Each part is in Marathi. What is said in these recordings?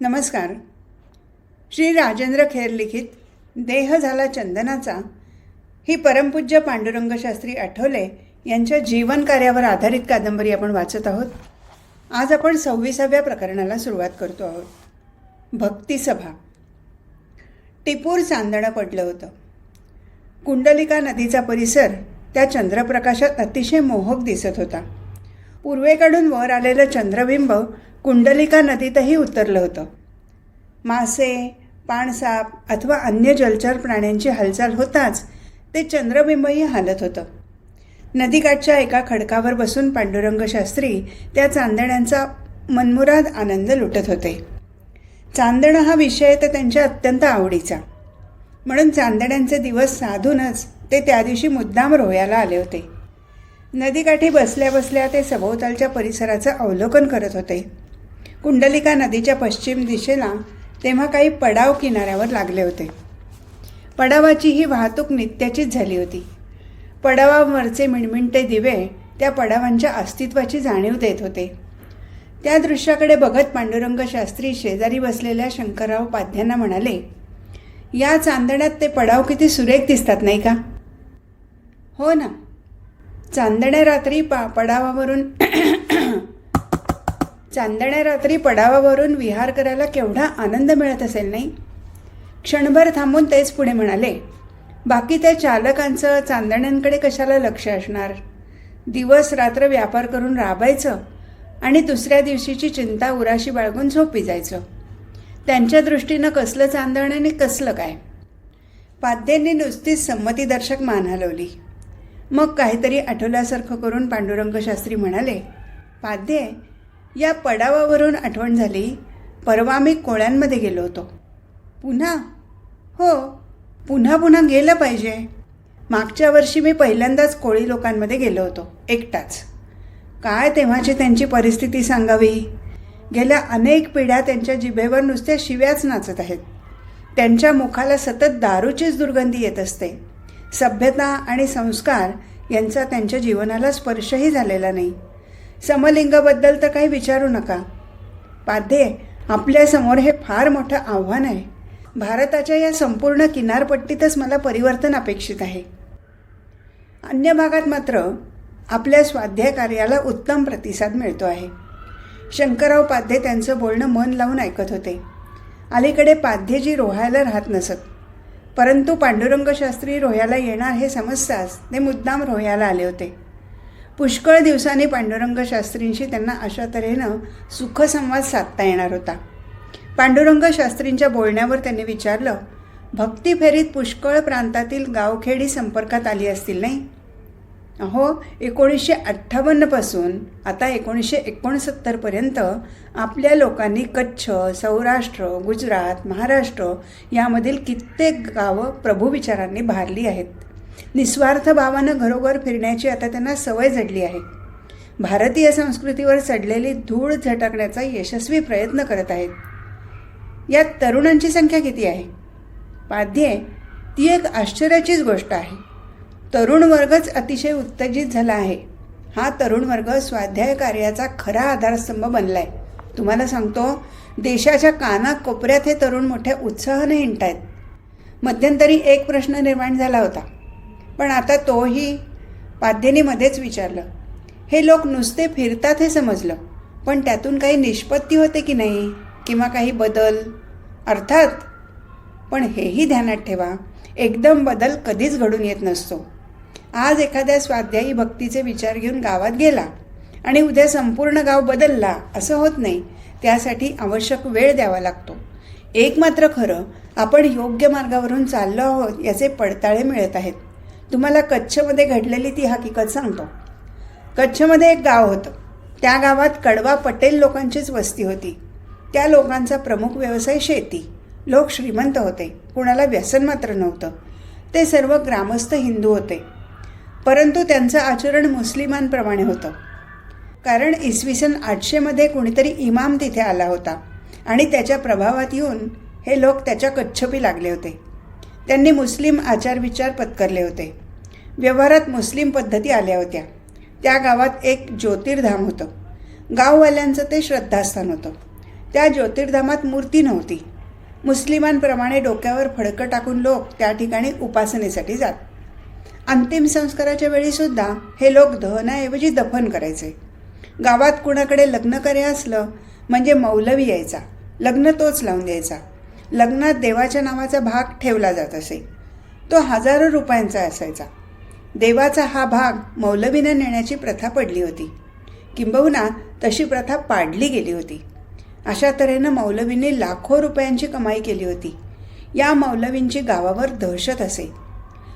नमस्कार. श्री राजेंद्र खेर लिखित देह झाला चंदनाचा ही परमपूज्य पांडुरंगशास्त्री आठवले यांच्या जीवन कार्यावर आधारित कादंबरी आपण वाचत आहोत. आज आपण सव्वीसाव्या प्रकरणाला सुरुवात करतो आहोत. भक्तिसभा टिपूर चांदणं पडलं होतं. कुंडलिका नदीचा परिसर त्या चंद्रप्रकाशात अतिशय मोहक दिसत होता. पूर्वेकडून वर आलेलं चंद्रबिंब कुंडलिका नदीतही उतरलं होतं. मासे पाणसाप अथवा अन्य जलचर प्राण्यांची हालचाल होताच ते चंद्रबिंबही हालत होतं. नदीकाठच्या एका खडकावर बसून पांडुरंग शास्त्री त्या चांदण्यांचा मनमुराद आनंद लुटत होते. चांदणं हा विषय तर त्यांच्या अत्यंत आवडीचा. म्हणून चांदण्यांचे दिवस साधूनच ते त्या दिवशी मुद्दाम रोह्याला आले होते. नदीकाठी बसल्या बसल्या ते सभोवतालच्या परिसराचं अवलोकन करत होते. कुंडलिका नदीच्या पश्चिम दिशेला तेव्हा काही पडाव किनाऱ्यावर लागले होते. पडावाची ही वाहतूक नित्याचीच झाली होती. पडावावरचे मिणमिणते दिवे त्या पडावांच्या अस्तित्वाची जाणीव देत होते. त्या दृश्याकडे बघत पांडुरंग शास्त्री शेजारी बसलेल्या शंकरराव पाध्यांना म्हणाले या चांदण्यात ते पडाव किती सुरेख दिसतात नाही का? हो ना. चांदण्या रात्री पा पडावावरून चांदण्या रात्री पडावावरून विहार करायला केवढा आनंद मिळत असेल नाही? क्षणभर थांबून तेच पुढे म्हणाले बाकी त्या चालकांचं चांदण्यांकडे कशाला लक्ष असणार? दिवस रात्र व्यापार करून राबायचं आणि दुसऱ्या दिवशीची चिंता उराशी बाळगून झोपी जायचं. त्यांच्या दृष्टीनं कसलं चांदणं आणि कसलं काय? पाद्यांनी नुसतीच संमतीदर्शक मान हलवली. मग काहीतरी आठवल्यासारखं करून पांडुरंग शास्त्री म्हणाले पाद्ये या पडावावरून आठवण झाली. परवा मी कोळ्यांमध्ये गेलो होतो. पुन्हा? हो. पुन्हा पुन्हा गेलं पाहिजे. मागच्या वर्षी मी पहिल्यांदाच कोळी लोकांमध्ये गेलो होतो. एकटाच. काय तेव्हाची त्यांची परिस्थिती सांगावी? गेल्या अनेक पिढ्या त्यांच्या जिभेवर नुसत्या शिव्याच नाचत आहेत. त्यांच्या मुखाला सतत दारूचीच दुर्गंधी येत असते. सभ्यता आणि संस्कार यांचा त्यांच्या जीवनाला स्पर्शही झालेला नाही. समलिंगबद्दल तर काही विचारू नका. पाध्ये आपल्यासमोर हे फार मोठं आव्हान आहे. भारताच्या या संपूर्ण किनारपट्टीतच मला परिवर्तन अपेक्षित आहे. अन्य भागात मात्र आपल्या स्वाध्याय कार्याला उत्तम प्रतिसाद मिळतो आहे. शंकरराव पाध्ये त्यांचं बोलणं मन लावून ऐकत होते. अलीकडे पाध्येजी रोहायला राहत नसत. परंतु पांडुरंगशास्त्री रोह्याला येणार हे समजताच ते मुद्दाम रोह्याला आले होते. पुष्कळ दिवसांनी पांडुरंग शास्त्रींशी त्यांना अशा तऱ्हेनं सुखसंवाद साधता येणार होता. पांडुरंग शास्त्रींच्या बोलण्यावर त्यांनी विचारलं भक्ती फेरीत पुष्कळ प्रांतातील गावखेडी संपर्कात आली असतील नाही? अहो एकोणीसशे अठ्ठावन्नपासून आता एकोणीसशे एकोणसत्तरपर्यंत आपल्या लोकांनी कच्छ सौराष्ट्र गुजरात महाराष्ट्र यामधील कित्येक गावं प्रभू विचारांनी भारली आहेत. निस्वार्थ भावानं घरोघर फिरण्याची आता त्यांना सवय जडली आहे. भारतीय संस्कृतीवर चढलेली धूळ झटकण्याचा यशस्वी प्रयत्न करत आहेत. यात तरुणांची संख्या किती आहे? पाध्ये ती एक आश्चर्याचीच गोष्ट आहे. तरुण वर्गच अतिशय उत्तेजित झाला आहे. हा तरुण वर्ग स्वाध्याय कार्याचा खरा आधारस्तंभ बनला आहे तुम्हाला सांगतो देशाच्या कानाकोपऱ्यात हे तरुण मोठ्या उत्साहाने आहेत मध्यंतरी एक प्रश्न निर्माण झाला होता. पण आता तोही पाध्यनीमध्येच विचारलं. हे लोक नुसते फिरतात हे समजलं. पण त्यातून काही निष्पत्ती होते की नाही? किंवा काही बदल? अर्थात? पण हेही ध्यानात ठेवा एकदम बदल कधीच घडून येत नसतो. आज एखाद्या स्वाध्यायी भक्तीचे विचार घेऊन गावात गेला आणि उद्या संपूर्ण गाव बदलला असं होत नाही. त्यासाठी आवश्यक वेळ द्यावा लागतो. एक मात्र खरं आपण योग्य मार्गावरून चाललो आहोत याचे पडताळे मिळत आहेत. तुम्हाला कच्छमध्ये घडलेली ती हकीकत सांगतो. कच्छमध्ये एक गाव होतं. त्या गावात कडवा पटेल लोकांचीच वस्ती होती. त्या लोकांचा प्रमुख व्यवसाय शेती. लोक श्रीमंत होते. कुणाला व्यसन मात्र नव्हतं. ते सर्व ग्रामस्थ हिंदू होते. परंतु त्यांचं आचरण मुस्लिमांप्रमाणे होतं. कारण इसवी सन आठशेमध्ये कुणीतरी इमाम तिथे आला होता आणि त्याच्या प्रभावात येऊन हे लोक त्याच्या कच्छपी लागले होते. त्यांनी मुस्लिम आचारविचार पत्करले होते. व्यवहारात मुस्लिम पद्धती आल्या होत्या. त्या गावात एक ज्योतिर्धाम होतं. गाववाल्यांचं ते श्रद्धास्थान होतं. त्या ज्योतिर्धामात मूर्ती नव्हती. मुस्लिमांप्रमाणे डोक्यावर फडकं टाकून लोक त्या ठिकाणी उपासनेसाठी जात. अंतिम संस्काराच्या वेळीसुद्धा हे लोक दहनाऐवजी दफन करायचे. गावात कुणाकडे लग्न करे असलं म्हणजे मौलवी यायचा. लग्न तोच लावून द्यायचा. लग्नात देवाच्या नावाचा भाग ठेवला जात असे. तो हजारो रुपयांचा असायचा. देवाचा हा भाग मौलवीनं नेण्याची प्रथा पडली होती. किंबहुना तशी प्रथा पाडली गेली होती. अशा तऱ्हेनं मौलवींनी लाखो रुपयांची कमाई केली होती. या मौलवींची गावावर दहशत असे.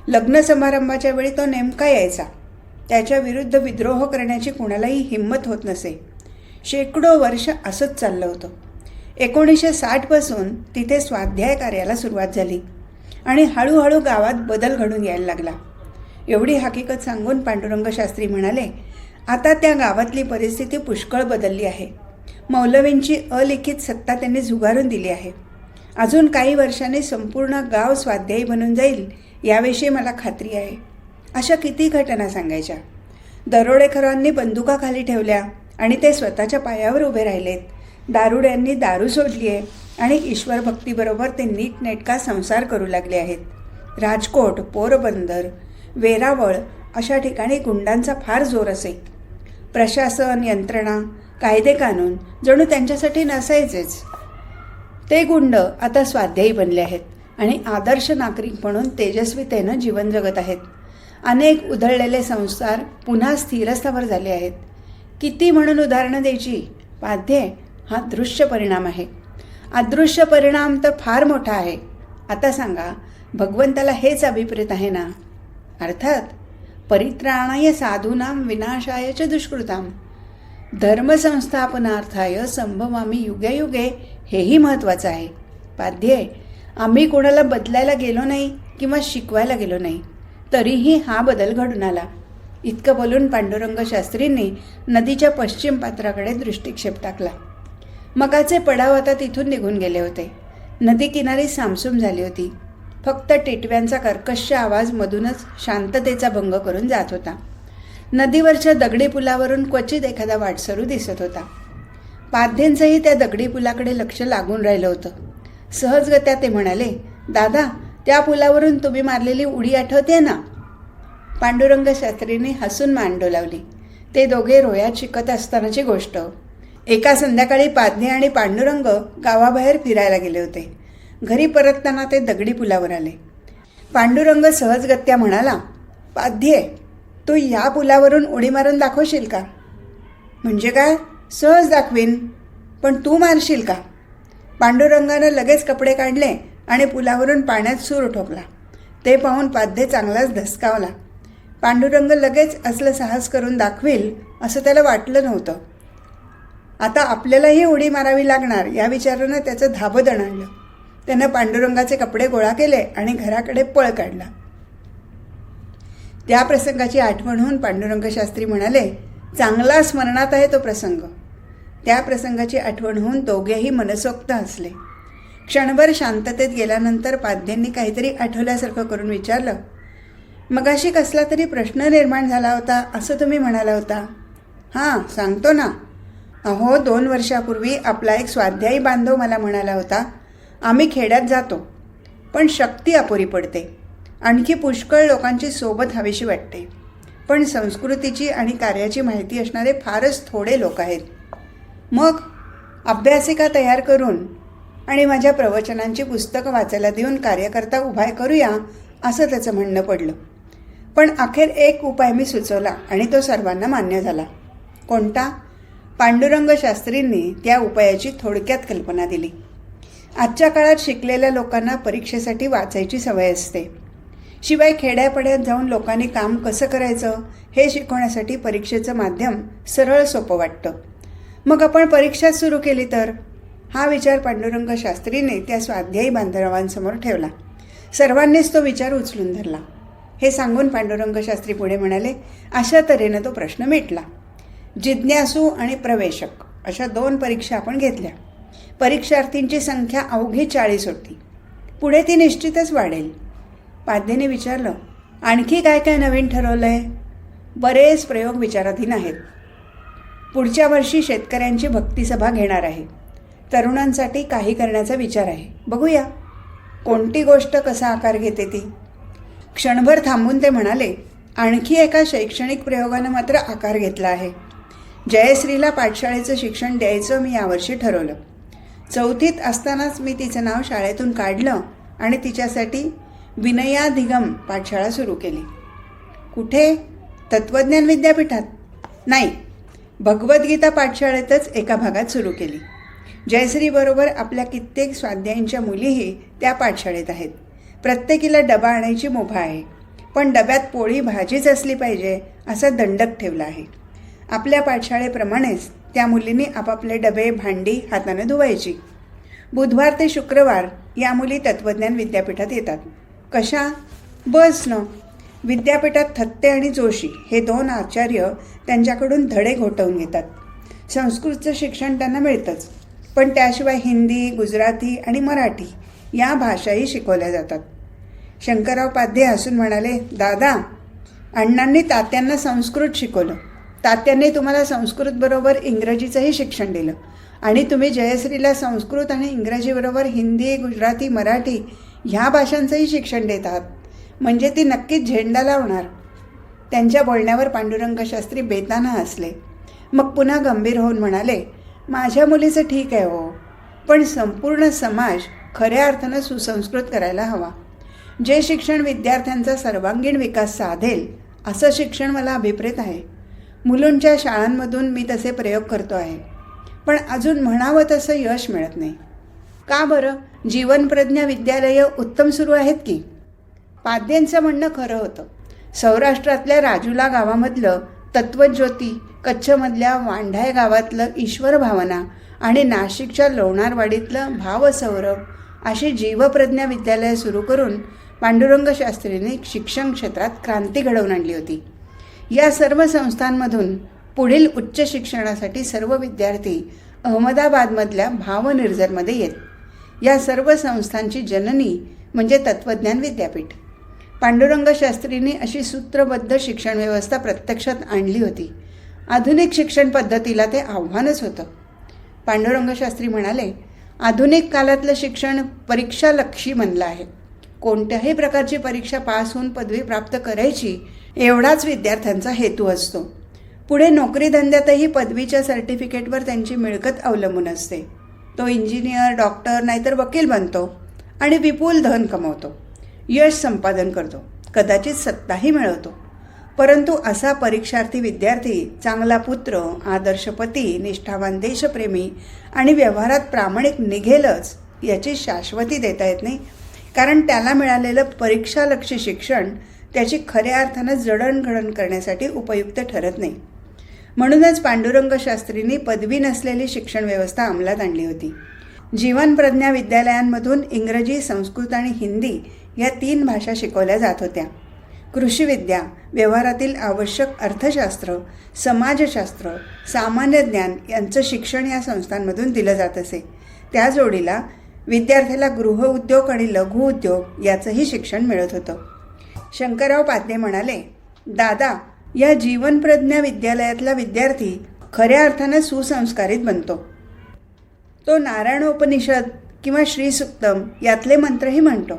लग्न समारंभाच्या वेळी तो नेमका यायचा. त्याच्या विरुद्ध विद्रोह करण्याची कुणालाही हिंमत होत नसे. शेकडो वर्ष असंच चाललं होतं. एकोणीसशे साठपासून तिथे स्वाध्याय कार्याला सुरुवात झाली आणि हळूहळू गावात बदल घडून यायला लागला. एवढी हकीकत सांगून पांडुरंग शास्त्री म्हणाले आता त्या गावातली परिस्थिती पुष्कळ बदलली आहे. मौलवींची अलिखित सत्ता त्यांनी झुगारून दिली आहे. अजून काही वर्षांनी संपूर्ण गाव स्वाध्यायी बनून जाईल याविषयी मला खात्री आहे. अशा किती घटना सांगायच्या? दरोडेखोरांनी बंदुका खाली ठेवल्या आणि ते स्वतःच्या पायावर उभे राहिलेत. दारुड्यांनी दारू सोडली आहे आणि ईश्वर भक्तीबरोबर ते नीटनेटका संसार करू लागले आहेत. राजकोट पोरबंदर वेरावळ अशा ठिकाणी गुंडांचा फार जोर असे. प्रशासन यंत्रणा कायदे कानून जणू त्यांच्यासाठी नसायचेच. ते गुंड आता स्वाध्यायी बनले आहेत आणि आदर्श नागरिक म्हणून तेजस्वीतेनं जीवन जगत आहेत. अनेक उधळलेले संसार पुन्हा स्थिरस्थावर झाले आहेत. किती म्हणून उदाहरणं द्यायची? पाध्य हा दृश्य परिणाम आहे. अदृश्य परिणाम तर फार मोठा आहे. आता सांगा भगवंताला हेच अभिप्रेत आहे ना? अर्थात परित्राणाय साधूनाम विनाशाय च दुष्कृताम धर्मसंस्थापनार्थाय संभवामी युगे हेही महत्त्वाचं आहे. पाध्ये आम्ही कोणाला बदलायला गेलो नाही किंवा शिकवायला गेलो नाही तरीही हा बदल घडून आला. इतकं बोलून पांडुरंग शास्त्रींनी नदीच्या पश्चिम पात्राकडे दृष्टिक्षेप टाकला. मगाचे पडाव आता तिथून निघून गेले होते. नदी किनारी सामसूम झाली होती. फक्त टिटव्यांचा कर्कश आवाज मधूनच शांततेचा भंग करून जात होता. नदीवरच्या दगडी पुलावरून क्वचित एखादा वाटसरू दिसत होता. पाध्येंचंही त्या दगडी पुलाकडे लक्ष लागून राहिलं होतं. सहजगत्या ते म्हणाले दादा त्या पुलावरून तुम्ही मारलेली उडी आठवते ना? पांडुरंग शास्त्रीने हसून मांडू लावली. ते दोघे रोयात शिकत असतानाची गोष्ट. एका संध्याकाळी पाध्ये आणि पांडुरंग गावाबाहेर फिरायला गेले होते. घरी परतताना ते दगडी पुलावर आले. पांडुरंग सहजगत्या म्हणाला पाध्ये तू या पुलावरून उडी मारून दाखवशील का? म्हणजे काय? सहज दाखवीन. पण तू मारशील का? पांडुरंगानं लगेच कपडे काढले आणि पुलावरून पाण्यात सूर ठोकला. ते पाहून पाध्ये चांगलाच धसकावला. पांडुरंग लगेच असलं साहस करून दाखवेल असं त्याला वाटलं नव्हतं. आता आपल्यालाही उडी मारावी लागणार या विचारानं त्याचं धाबं दणाणलं त्यानं पांडुरंगाचे कपडे गोळा केले आणि घराकडे पळ काढला. त्या प्रसंगाची आठवण होऊन पांडुरंग शास्त्री म्हणाले चांगला स्मरणात आहे तो प्रसंग. त्या प्रसंगाची आठवण होऊन दोघेही मनसोक्त हसले. क्षणभर शांततेत गेल्यानंतर पाद्यांनी काहीतरी आठवल्यासारखं करून विचारलं मगाशी कसला तरी प्रश्न निर्माण झाला होता असं तुम्ही म्हणाला होता? हां सांगतो ना. अहो दोन वर्षापूर्वी आपला एक स्वाध्यायी बांधव मला म्हणाला होता आम्ही खेड्यात जातो पण शक्ती अपुरी पडते. आणखी पुष्कळ लोकांची सोबत हवीशी वाटते. पण संस्कृतीची आणि कार्याची माहिती असणारे फारच थोडे लोक आहेत. मग अभ्यासिका तयार करून आणि माझ्या प्रवचनांची पुस्तकं वाचायला देऊन कार्यकर्ता उभाय करूया असं त्याचं म्हणणं पडलं. पण अखेर एक उपाय मी सुचवला आणि तो सर्वांना मान्य झाला. कोणता? पांडुरंग शास्त्रींनी त्या उपायाची थोडक्यात कल्पना दिली. आजच्या काळात शिकलेल्या लोकांना परीक्षेसाठी वाचायची सवय असते. शिवाय खेड्यापड्यात जाऊन लोकांनी काम कसं करायचं हे शिकवण्यासाठी परीक्षेचं माध्यम सरळ सोपं वाटतं. मग आपण परीक्षा सुरू केली तर? हा विचार पांडुरंग शास्त्रीने त्या स्वाध्यायी बांधवांसमोर ठेवला. सर्वांनीच तो विचार उचलून धरला. हे सांगून पांडुरंग शास्त्री पुढे म्हणाले अशा तऱ्हेनं तो प्रश्न मिटला. जिज्ञासू आणि प्रवेशक अशा दोन परीक्षा आपण घेतल्या. परीक्षार्थींची संख्या अवघी चाळीस होती. पुढे ती निश्चितच वाढेल. पाद्यने विचारलं आणखी काय काय नवीन ठरवलं आहे बरेच प्रयोग विचाराधीन आहेत. पुढच्या वर्षी शेतकऱ्यांची भक्तिसभा घेणार आहे. तरुणांसाठी काही करण्याचा विचार आहे. बघूया. कोणती गोष्ट कसा आकार घेते ती? क्षणभर थांबून ते म्हणाले आणखी एका शैक्षणिक प्रयोगानं मात्र आकार घेतला आहे. जयश्रीला पाठशाळेचं शिक्षण द्यायचं मी यावर्षी ठरवलं. चौथीत असतानाच मी तिचं नाव शाळेतून काढलं आणि तिच्यासाठी विनयाधिगम पाठशाळा सुरू केली. कुठे? तत्त्वज्ञान विद्यापीठात? नाही. भगवद्गीता पाठशाळेतच एका भागात सुरू केली. जयश्रीबरोबर आपल्या कित्येक स्वाध्यायींच्या मुलीही त्या पाठशाळेत आहेत. प्रत्येकीला डबा आणायची मुभा आहे. पण डब्यात पोळी भाजीच असली पाहिजे असा दंडक ठेवला आहे. आपल्या पाठशाळेप्रमाणेच त्या मुलींनी आपापले डबे भांडी हाताने धुवायची. बुधवार ते शुक्रवार या मुली तत्त्वज्ञान विद्यापीठात येतात. कशा? बसनं विद्यापीठात थत्ते आणि जोशी हे दोन आचार्य त्यांच्याकडून धडे घोटवून घेतात. संस्कृतचं शिक्षण त्यांना मिळतंच. पण त्याशिवाय हिंदी गुजराती आणि मराठी या भाषाही शिकवल्या जातात. शंकरराव पाध्ये हसून म्हणाले दादा अण्णांनी तात्यांना संस्कृत शिकवलं. तात्यांनी तुम्हाला संस्कृतबरोबर इंग्रजीचंही शिक्षण दिलं. आणि तुम्ही जयश्रीला संस्कृत आणि इंग्रजीबरोबर हिंदी गुजराती मराठी ह्या भाषांचंही शिक्षण देत आहात. म्हणजे ती नक्कीच झेंडा लावणार. त्यांच्या बोलण्यावर पांडुरंग शास्त्री बेताना हसले. मग पुन्हा गंभीर होऊन म्हणाले माझ्या मुलीचं ठीक आहे हो पण संपूर्ण समाज खऱ्या अर्थानं सुसंस्कृत करायला हवा. जे शिक्षण विद्यार्थ्यांचा सर्वांगीण विकास साधेल असं शिक्षण मला अभिप्रेत आहे. मुलूंच्या शाळांमधून मी तसे प्रयोग करतो आहे. पण अजून म्हणावं तसं यश मिळत नाही. का बरं? जीवनप्रज्ञा विद्यालयं उत्तम सुरू आहेत की? पाद्यांचं म्हणणं खरं होतं. सौराष्ट्रातल्या राजुला गावामधलं तत्वज्योती कच्छमधल्या वांढाय गावातलं ईश्वर भावना आणि नाशिकच्या लोणारवाडीतलं भावसौरभ अशी जीवप्रज्ञा विद्यालय सुरू करून पांडुरंग शास्त्रींनी शिक्षण क्षेत्रात क्रांती घडवून आणली होती. या सर्व संस्थांमधून पुढील उच्च शिक्षणासाठी सर्व विद्यार्थी अहमदाबादमधल्या भावनिर्जरमध्ये येत. या सर्व संस्थांची जननी म्हणजे तत्त्वज्ञान विद्यापीठ. पांडुरंग शास्त्रींनी अशी सूत्रबद्ध शिक्षण व्यवस्था प्रत्यक्षात आणली होती. आधुनिक शिक्षण पद्धतीला ते आव्हानच होतं. पांडुरंग शास्त्री म्हणाले आधुनिक काळातलं शिक्षण परीक्षालक्षी बनलं आहे. कोणत्याही प्रकारची परीक्षा पास होऊन पदवी प्राप्त करायची एवढाच विद्यार्थ्यांचा हेतू असतो. पुढे नोकरीधंद्यातही पदवीच्या सर्टिफिकेटवर त्यांची मिळकत अवलंबून असते. तो इंजिनियर डॉक्टर नाहीतर वकील बनतो आणि विपुल धन कमवतो. यश संपादन करतो. कदाचित सत्ताही मिळवतो. परंतु असा परीक्षार्थी विद्यार्थी चांगला पुत्र आदर्श पती निष्ठावान देशप्रेमी आणि व्यवहारात प्रामाणिक निघेलच याची शाश्वती देता येत नाही कारण त्याला मिळालेलं परीक्षालक्षी शिक्षण त्याची खऱ्या अर्थानं जडणघडण करण्यासाठी उपयुक्त ठरत नाही. म्हणूनच पांडुरंग शास्त्रींनी पदवी नसलेली शिक्षण व्यवस्था अंमलात आणली होती. जीवनप्रज्ञा विद्यालयांमधून इंग्रजी संस्कृत आणि हिंदी या तीन भाषा शिकवल्या जात होत्या. कृषीविद्या व्यवहारातील आवश्यक अर्थशास्त्र समाजशास्त्र सामान्य ज्ञान यांचं शिक्षण या संस्थांमधून दिलं जात असे. त्या जोडीला विद्यार्थ्याला गृहउद्योग आणि लघुउद्योग याचंही शिक्षण मिळत होतं. शंकरराव पाध्ये म्हणाले दादा या जीवनप्रज्ञा विद्यालयातला विद्यार्थी खऱ्या अर्थानं सुसंस्कारित बनतो. तो नारायणोपनिषद किंवा श्रीसुक्तम यातले मंत्रही म्हणतो.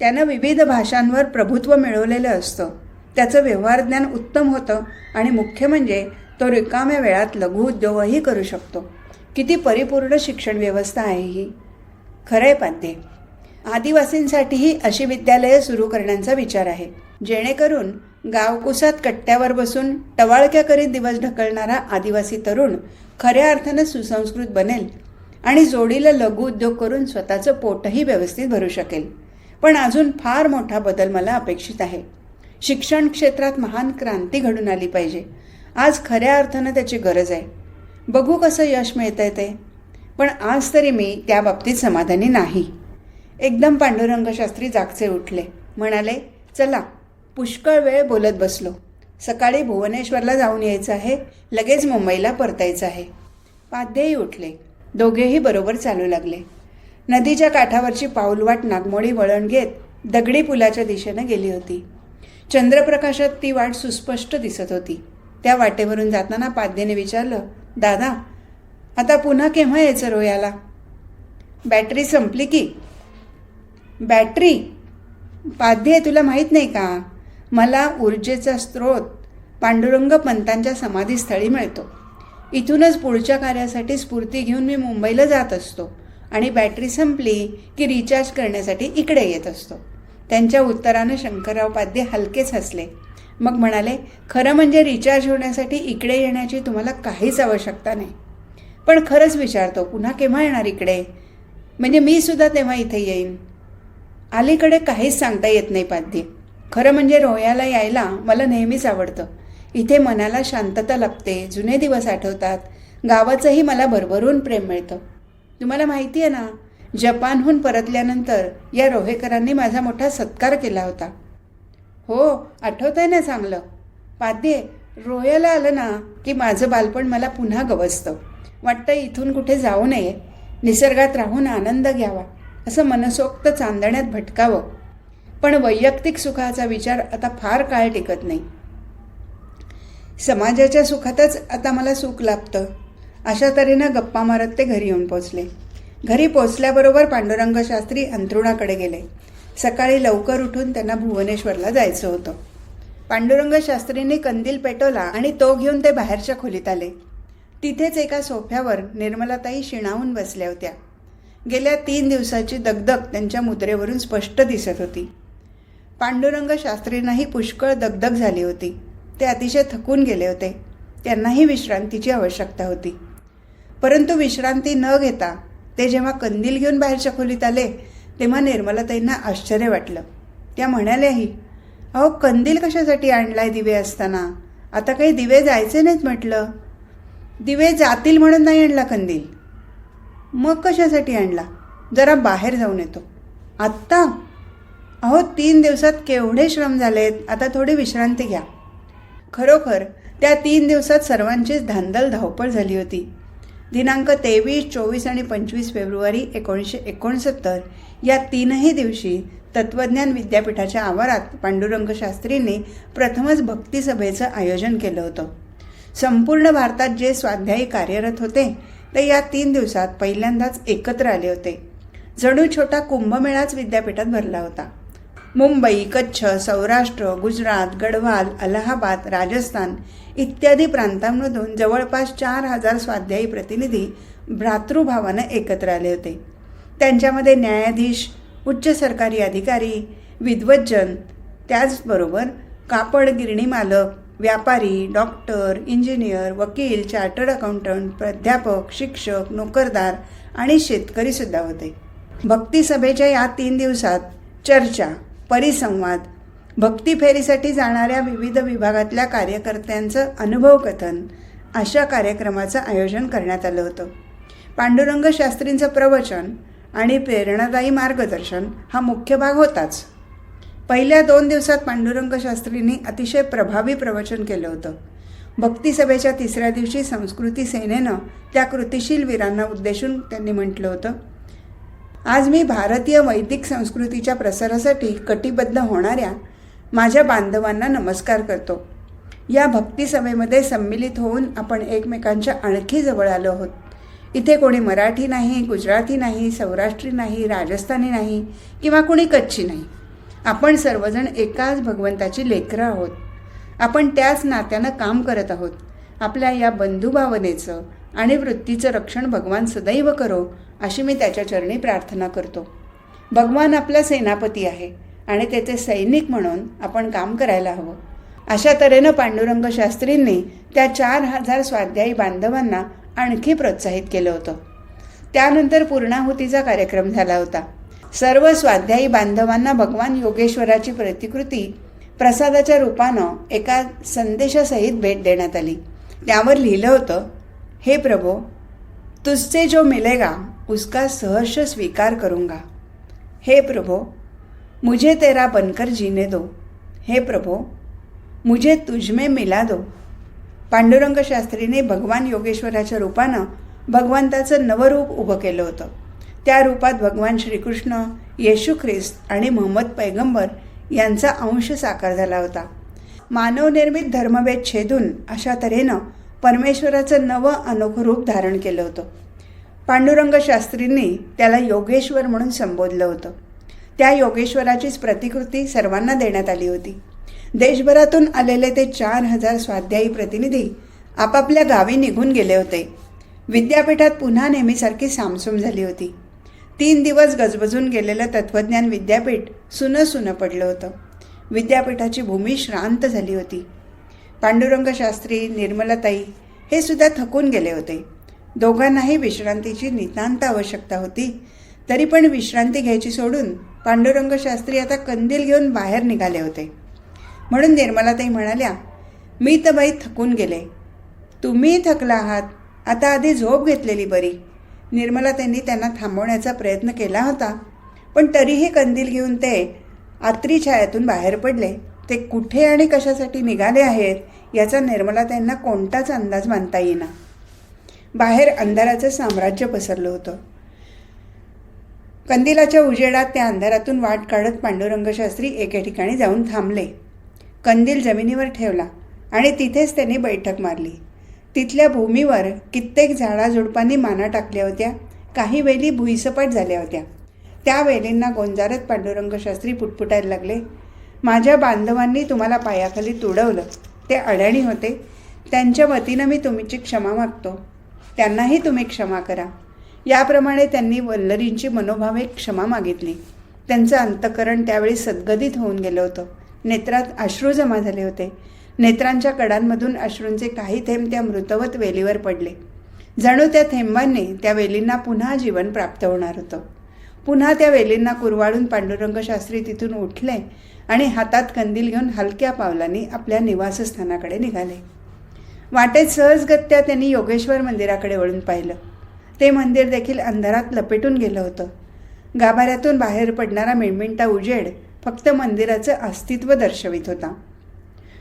त्यानं विविध भाषांवर प्रभुत्व मिळवलेलं असतं. त्याचं व्यवहार ज्ञान उत्तम होतं आणि मुख्य म्हणजे तो रिकाम्या वेळात लघुउद्योगही करू शकतो. किती परिपूर्ण शिक्षण व्यवस्था आहे ही. खरंय पाध्ये आदिवासींसाठीही अशी विद्यालयं सुरू करण्याचा विचार आहे. जेणेकरून गावकुसात कट्ट्यावर बसून टवाळक्या करीत दिवस ढकलणारा आदिवासी तरुण खऱ्या अर्थानं सुसंस्कृत बनेल आणि जोडीला लघु उद्योग करून स्वतःचं पोटही व्यवस्थित भरू शकेल. पण अजून फार मोठा बदल मला अपेक्षित आहे. शिक्षण क्षेत्रात महान क्रांती घडून आली पाहिजे. आज खऱ्या अर्थानं त्याची गरज आहे. बघू कसं यश मिळतंय ते. पण आज तरी मी त्या बाबतीत समाधानी नाही. एकदम पांडुरंगशास्त्री जागचे उठले. म्हणाले चला. पुष्कळ वेळ बोलत बसलो. सकाळी भुवनेश्वरला जाऊन यायचं आहे लगेच मुंबईला परतायचं आहे. पाध्यही उठले. दोघेही बरोबर चालू लागले. नदीच्या काठावरची पाऊलवाट नागमोडी वळण घेत दगडी पुलाच्या दिशेनं गेली होती. चंद्रप्रकाशात ती वाट सुस्पष्ट दिसत होती. त्या वाटेवरून जाताना पाद्येने विचारलं दादा आता पुन्हा केव्हा यायचं रोयाला? बॅटरी संपली की. बॅटरी? पाध्ये तुला माहीत नाही का? मला ऊर्जेचा स्रोत पांडुरंग पंतांच्या समाधीस्थळी मिळतो. इथूनच पुढच्या कार्यासाठी स्फूर्ती घेऊन मी मुंबईला जात असतो आणि बॅटरी संपली की रिचार्ज करण्यासाठी इकडे येत असतो. त्यांच्या उत्तरानं शंकरराव पाध्ये हलकेच हसले. मग म्हणाले खरं म्हणजे रिचार्ज होण्यासाठी इकडे येण्याची तुम्हाला काहीच आवश्यकता नाही. पण खरंच विचारतो पुन्हा केव्हा येणार इकडे? म्हणजे मी सुद्धा तेव्हा इथे येईन. अलीकडे काहीच सांगता येत नाही पाध्ये खरं म्हणजे रोह्याला यायला मला नेहमीच आवडतं. इथे मनाला शांतता लाभते जुने दिवस आठवतात. गावाचंही मला भरभरून प्रेम मिळतं. तुम्हाला माहिती आहे ना जपानहून परतल्यानंतर या रोहेकरांनी माझा मोठा सत्कार केला होता. हो आठवत आहे ना चांगलं. पाध्ये रोह्याला आलं ना की माझं बालपण मला पुन्हा गवसतं. वाटतं इथून कुठे जाऊ नये. निसर्गात राहून आनंद घ्यावा असं मनसोक्त चांदण्यात भटकावं. पण वैयक्तिक सुखाचा विचार आता फार काळ टिकत नाही. समाजाच्या सुखातच आता मला सुख लाभतं. अशा तऱ्हेनं गप्पा मारत ते घरी येऊन पोचले घरी पोचल्याबरोबर पांडुरंग शास्त्री अंतरुणाकडे गेले. सकाळी लवकर उठून त्यांना भुवनेश्वरला जायचं होतं. पांडुरंग शास्त्रींनी कंदील पेटवला आणि तो घेऊन ते बाहेरच्या खोलीत आले. तिथेच एका सोफ्यावर निर्मलाताई शिणावून बसल्या होत्या. गेल्या तीन दिवसाची दगदग त्यांच्या मुद्रेवरून स्पष्ट दिसत होती. पांडुरंग शास्त्रींनाही पुष्कळ दगदग झाली होती. ते अतिशय थकून गेले होते. त्यांनाही विश्रांतीची आवश्यकता होती. परंतु विश्रांती न घेता ते जेव्हा कंदील घेऊन बाहेरच्या खोलीत आले तेव्हा निर्मलाताईंना आश्चर्य वाटलं. त्या म्हणाल्याही अहो कंदील कशासाठी आणलाय दिवे असताना? आता काही दिवे जायचे नाहीत म्हटलं. दिवे जातील म्हणून नाही आणला कंदील. मग कशासाठी आणला? जरा बाहेर जाऊन येतो. आत्ता? अहो तीन दिवसात केवढे श्रम झालेत. आता थोडी विश्रांती घ्या. खरोखर त्या तीन दिवसात सर्वांचीच धांदल धावपळ झाली होती. दिनांक तेवीस चोवीस आणि पंचवीस फेब्रुवारी एकोणीसशे एकोणसत्तर या तीनही दिवशी तत्त्वज्ञान विद्यापीठाच्या आवारात पांडुरंग शास्त्रींनी प्रथमच भक्तिसभेचं आयोजन केलं होतं. संपूर्ण भारतात जे स्वाध्यायी कार्यरत होते ते या तीन दिवसात पहिल्यांदाच एकत्र आले होते. जणू छोटा कुंभमेळाच विद्यापीठात भरला होता. मुंबई कच्छ सौराष्ट्र गुजरात गढवाल अलाहाबाद राजस्थान इत्यादी प्रांतांमधून जवळपास चार हजार स्वाध्यायी प्रतिनिधी भ्रातृभावानं एकत्र आले होते. त्यांच्यामध्ये न्यायाधीश उच्च सरकारी अधिकारी विद्वज्जन त्याचबरोबर कापड गिरणी मालक व्यापारी डॉक्टर इंजिनियर वकील चार्टर्ड अकाउंटंट प्राध्यापक शिक्षक नोकरदार आणि शेतकरीसुद्धा होते. भक्तीसभेच्या या तीन दिवसात चर्चा परिसंवाद भक्ती फेरीसाठी जाणाऱ्या विविध विभागातल्या कार्यकर्त्यांचं अनुभव कथन अशा कार्यक्रमाचं आयोजन करण्यात आलं होतं. पांडुरंग शास्त्रींचं प्रवचन आणि प्रेरणादायी मार्गदर्शन हा मुख्य भाग होताच. पहिल्या दोन दिवसात पांडुरंग शास्त्रींनी अतिशय प्रभावी प्रवचन केलं होतं. भक्तिसभेच्या तिसऱ्या दिवशी संस्कृती सेनेनं त्या कृतिशील वीरांना उद्देशून त्यांनी म्हटलं होतं आज मी भारतीय वैदिक संस्कृतीच्या प्रसारासाठी कटिबद्ध होणाऱ्या माझ्या बांधवांना नमस्कार करतो. या भक्तिसभेमध्ये संमिलित होऊन आपण एकमेकांच्या आणखी जवळ आलो आहोत. इथे कोणी मराठी नाही गुजराती नाही सौराष्ट्री नाही राजस्थानी नाही किंवा कोणी कच्छी नाही. आपण सर्वजण एकाच भगवंताची लेकरं आहोत. आपण त्याच नात्यानं काम करत आहोत. आपल्या या बंधुभावनेचं आणि वृत्तीचं रक्षण भगवान सदैव करो अशी मी त्याच्या चरणी प्रार्थना करतो. भगवान आपला सेनापती आहे आणि त्याचे सैनिक म्हणून आपण काम करायला हवं. अशा तऱ्हेनं पांडुरंग शास्त्रींनी त्या चार हजार स्वाध्यायी बांधवांना आणखी प्रोत्साहित केलं होतं. त्यानंतर पूर्णाहुतीचा कार्यक्रम झाला होता. सर्व स्वाध्यायी बांधवांना भगवान योगेश्वराची प्रतिकृती प्रसादाच्या रूपानं एका संदेशासहित भेट देण्यात आली. त्यावर लिहिलं होतं हे प्रभो तुझसे जो मिलेगा उसका सहर्ष स्वीकार करूंगा. हे प्रभो मुझे तेरा बनकर जीने दो. हे प्रभो मुझे तुझमे मिला दो. पांडुरंग शास्त्रीने भगवान योगेश्वराच्या रूपानं भगवंताचं नवरूप उभं केलं होतं. त्या रूपात भगवान श्रीकृष्ण येशू ख्रिस्त आणि मोहम्मद पैगंबर यांचा अंश साकार झाला होता. मानवनिर्मित धर्मभेद छेदून अशा तऱ्हेनं परमेश्वराचं नवं अनोखं रूप धारण केलं होतं. पांडुरंग शास्त्रींनी त्याला योगेश्वर म्हणून संबोधलं होतं. त्या योगेश्वराचीच प्रतिकृती सर्वांना देण्यात आली होती. देशभरातून आलेले ते चार हजार स्वाध्यायी प्रतिनिधी आपापल्या गावी निघून गेले होते. विद्यापीठात पुन्हा नेहमीसारखी सामसूम झाली होती. तीन दिवस गजबजून गेलेलं तत्त्वज्ञान विद्यापीठ सुनं सुनं पडलं होतं. विद्यापीठाची भूमी श्रांत झाली होती. पांडुरंग शास्त्री निर्मलाताई हे सुद्धा थकून गेले होते. दोघांनाही विश्रांतीची नितांत आवश्यकता होती. तरी पण विश्रांती घ्यायची सोडून पांडुरंग शास्त्री आता कंदील घेऊन बाहेर निघाले होते. म्हणून निर्मलाताई म्हणाल्या मी तर बाई थकून गेले. तुम्ही थकला आहात. आता आधी झोप घेतलेली बरी. निर्मला त्यांनी त्यांना थांबवण्याचा प्रयत्न केला होता. पण तरीही कंदील घेऊन ते आत्री छायातून बाहेर पडले. ते कुठे आणि कशासाठी निघाले आहेत याचा निर्मला त्यांना कोणताच अंदाज मानता येईना. बाहेर अंधाराचं साम्राज्य पसरलं होतं. कंदिलाच्या उजेडात त्या अंधारातून वाट काढत पांडुरंगशास्त्री एके ठिकाणी जाऊन थांबले. कंदील जमिनीवर ठेवला आणि तिथेच त्यांनी बैठक मारली. तिथल्या भूमीवर कित्येक झाडाझुडपांनी माना टाकल्या होत्या. काही वेली भुईसपाट झाल्या होत्या. त्या वेलींना गोंजारत पांडुरंग शास्त्री पुटपुटायला लागले. माझ्या बांधवांनी तुम्हाला पायाखाली तुडवलं. ते अडाणी होते. त्यांच्या वतीनं मी तुमची क्षमा मागतो. त्यांनाही तुम्ही क्षमा करा. याप्रमाणे त्यांनी वल्लरींची मनोभावे क्षमा मागितली. त्यांचं अंतकरण त्यावेळी सद्गदित होऊन गेलं होतं. नेत्रात अश्रू जमा झाले होते. नेत्रांच्या कडांमधून अश्रूंचे काही थेंब त्या मृतवत वेलीवर पडले. जणू त्या थेंबांनी त्या वेलींना पुन्हा जीवन प्राप्त होणार होतं. पुन्हा त्या वेलींना कुरवाळून पांडुरंगशास्त्री तिथून उठले आणि हातात कंदील घेऊन हलक्या पावलांनी आपल्या निवासस्थानाकडे निघाले. वाटेत सहजगत्या त्यांनी योगेश्वर मंदिराकडे वळून पाहिलं. ते मंदिर देखील अंधारात लपेटून गेलं होतं. गाभाऱ्यातून बाहेर पडणारा मिणमिणता उजेड फक्त मंदिराचं अस्तित्व दर्शवित होता.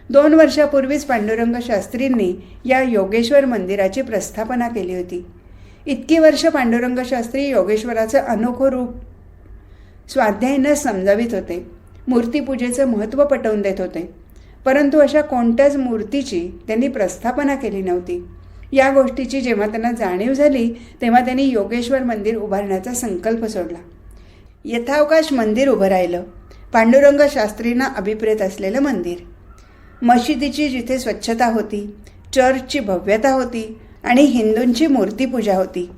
दोन वर्षापूर्वीच पांडुरंग शास्त्रींनी या योगेश्वर मंदिराची प्रस्थापना केली होती. इतकी वर्ष पांडुरंग शास्त्री योगेश्वराचं अनोखं रूप स्वाध्यायनं समजावीत समजावित होते. मूर्तीपूजेचं महत्त्व पटवून देत होते. परंतु अशा कोणत्याच मूर्तीची त्यांनी प्रस्थापना केली नव्हती. या गोष्टीची जेव्हा त्यांना जाणीव झाली तेव्हा त्यांनी योगेश्वर मंदिर उभारण्याचा संकल्प सोडला. यथावकाश मंदिर उभं राहिलं. पांडुरंग शास्त्रींना अभिप्रेत असलेलं मंदिर. मशिदीची जिथे स्वच्छता होती चर्चची भव्यता होती आणि हिंदूंची मूर्तीपूजा होती.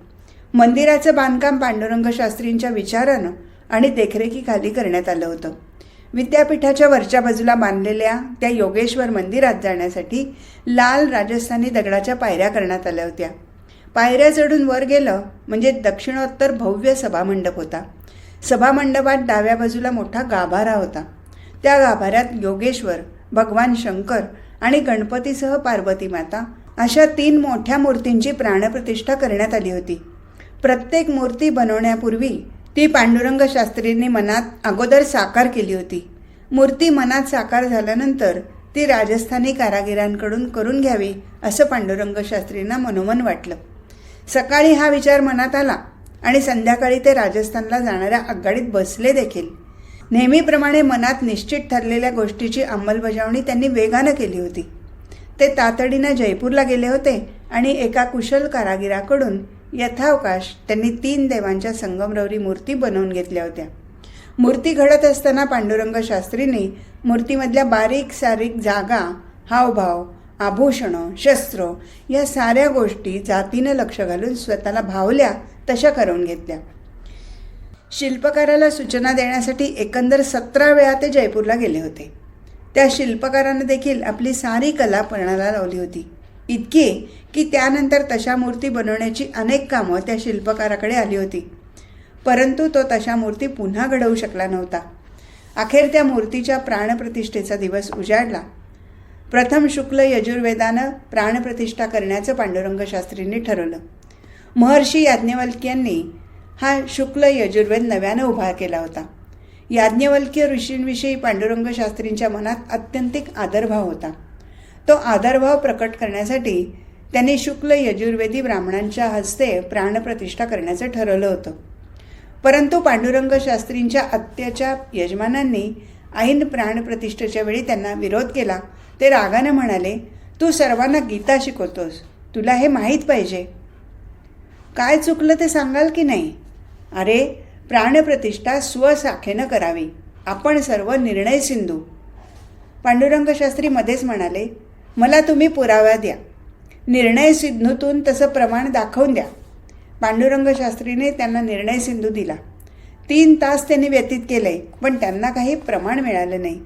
मंदिराचं बांधकाम पांडुरंग शास्त्रींच्या विचारानं आणि देखरेखीखाली करण्यात आलं होतं. विद्यापीठाच्या वरच्या बाजूला बांधलेल्या त्या योगेश्वर मंदिरात जाण्यासाठी लाल राजस्थानी दगडाच्या पायऱ्या करण्यात आल्या होत्या. पायऱ्या चढून वर गेलं म्हणजे दक्षिणोत्तर भव्य सभामंडप होता. सभामंडपात डाव्या बाजूला मोठा गाभारा होता. त्या गाभाऱ्यात योगेश्वर भगवान शंकर आणि गणपतीसह पार्वती माता अशा तीन मोठ्या मूर्तींची प्राणप्रतिष्ठा करण्यात आली होती. प्रत्येक मूर्ती बनवण्यापूर्वी ती पांडुरंग शास्त्रींनी मनात अगोदर साकार केली होती. मूर्ती मनात साकार झाल्यानंतर ती राजस्थानी कारागिरांकडून करून घ्यावी असं पांडुरंग शास्त्रींना मनोमन वाटलं. सकाळी हा विचार मनात आला आणि संध्याकाळी ते राजस्थानला जाणाऱ्या आगगाडीत बसले देखील. नेहमीप्रमाणे मनात निश्चित ठरलेल्या गोष्टीची अंमलबजावणी त्यांनी वेगानं केली होती. ते तातडीनं जयपूरला गेले होते आणि एका कुशल कारागिराकडून यथावकाश त्यांनी तीन देवांच्या संगमरवरी मूर्ती बनवून घेतल्या होत्या. मूर्ती घडत असताना पांडुरंग शास्त्रींनी मूर्तीमधल्या बारीक सारीक जागा हावभाव आभूषणं शस्त्र या साऱ्या गोष्टी जातीनं लक्ष घालून स्वतःला भावल्या तशा करून घेतल्या. शिल्पकाराला सूचना देण्यासाठी एकंदर सतरा वेळा ते जयपूरला गेले होते. त्या शिल्पकारानं देखील आपली सारी कला पणाला लावली होती. इतकी की त्यानंतर तशा मूर्ती बनवण्याची अनेक कामं त्या शिल्पकाराकडे आली होती. परंतु तो तशा मूर्ती पुन्हा घडवू शकला नव्हता. अखेर त्या मूर्तीच्या प्राणप्रतिष्ठेचा दिवस उजाडला. प्रथम शुक्ल यजुर्वेदानं प्राणप्रतिष्ठा करण्याचं पांडुरंग शास्त्रींनी ठरवलं. महर्षी याज्ञवल्क्यांनी हा शुक्ल यजुर्वेद नव्यानं उभा केला होता. याज्ञवल्क्य ऋषींविषयी पांडुरंग शास्त्रींच्या मनात अत्यंतिक आदरभाव होता. तो आदरभाव प्रकट करण्यासाठी त्यांनी शुक्ल यजुर्वेदी ब्राह्मणांच्या हस्ते प्राणप्रतिष्ठा करण्याचं ठरवलं होतं. परंतु पांडुरंग शास्त्रींच्या आत्याच्या यजमानांनी ऐन प्राणप्रतिष्ठेच्या वेळी त्यांना विरोध केला. ते रागानं म्हणाले तू सर्वांना गीता शिकवतोस. तुला हे माहीत पाहिजे. काय चुकलं ते सांगाल की नाही? अरे प्राणप्रतिष्ठा स्वसाखेनं करावी. आपण सर्व निर्णय सिंधू. पांडुरंग शास्त्री मध्येच म्हणाले मला तुम्ही पुरावा द्या. निर्णय सिंधूतून तसं प्रमाण दाखवून द्या. पांडुरंग शास्त्रीने त्यांना निर्णय सिंधू दिला. तीन तास त्यांनी व्यतीत केले पण त्यांना काही प्रमाण मिळालं नाही.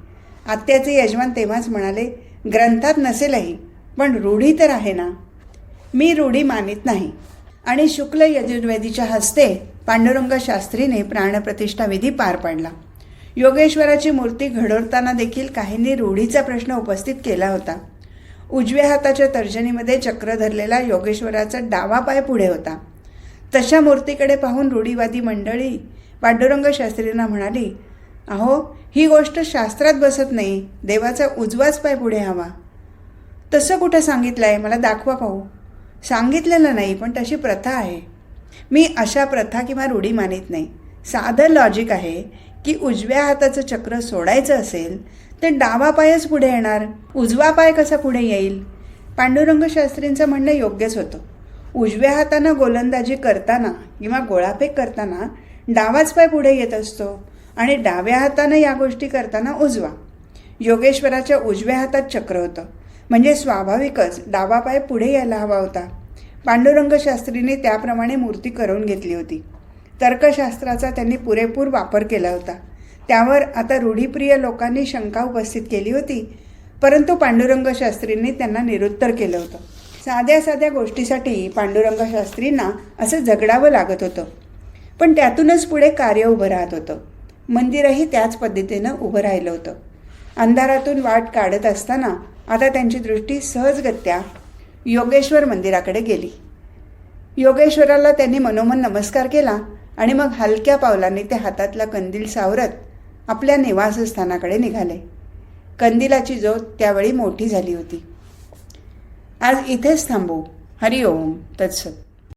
आत्याचे यजमान तेव्हाच म्हणाले ग्रंथात नसेलही पण रूढी तर आहे ना. मी रूढी मानित नाही. आणि शुक्ल यजुर्वेदीच्या हस्ते पांडुरंग शास्त्रीने प्राणप्रतिष्ठा विधी पार पाडला. योगेश्वराची मूर्ती घडवताना देखील काहींनी रूढीचा प्रश्न उपस्थित केला होता. उजव्या हाताच्या तर्जनीमध्ये चक्र धरलेला योगेश्वराचा डावा पाय पुढे होता. तशा मूर्तीकडे पाहून रूढीवादी मंडळी पांडुरंग शास्त्रींना म्हणाली अहो ही गोष्ट शास्त्रात बसत नाही. देवाचा उजवाच पाय पुढे हवा. तसं कुठं सांगितलं आहे मला दाखवा पाहू. सांगितलेलं नाही पण तशी प्रथा आहे. मी अशा प्रथा किंवा रूढी मानित नाही. साधं लॉजिक आहे की उजव्या हाताचं चक्र सोडायचं असेल तर डावा पायच पुढे येणार. उजवा पाय कसा पुढे येईल? पांडुरंग शास्त्रींचं म्हणणं योग्यच होतं. उजव्या हातानं गोलंदाजी करताना किंवा गोळाफेक करताना डावाच पाय पुढे येत असतो आणि डाव्या हातानं या गोष्टी करताना उजवा. योगेश्वराच्या उजव्या हातात चक्र होतं. म्हणजे स्वाभाविकच डावा पाय पुढे यायला हवा होता. पांडुरंगशास्त्रीने त्याप्रमाणे मूर्ती करून घेतली होती. तर्कशास्त्राचा त्यांनी पुरेपूर वापर केला होता. त्यावर आता रूढीप्रिय लोकांनी शंका उपस्थित केली होती परंतु पांडुरंगशास्त्रींनी त्यांना निरुत्तर केलं होतं. साध्या साध्या गोष्टीसाठी पांडुरंगशास्त्रींना असं झगडावं लागत होतं. पण त्यातूनच पुढे कार्य उभं राहत होतं. मंदिरही त्याच पद्धतीनं उभं राहिलं होतं. अंधारातून वाट काढत असताना आता त्यांची दृष्टी सहजगत्या योगेश्वर मंदिराकडे गेली. योगेश्वराला त्यांनी मनोमन नमस्कार केला आणि मग हलक्या पावलांनी त्या हातातला कंदील सावरत आपल्या निवासस्थानाकडे निघाले. कंदिलाची ज्योत त्यावेळी मोठी झाली होती. आज इथेच थांबू. हरिओम तत्सत.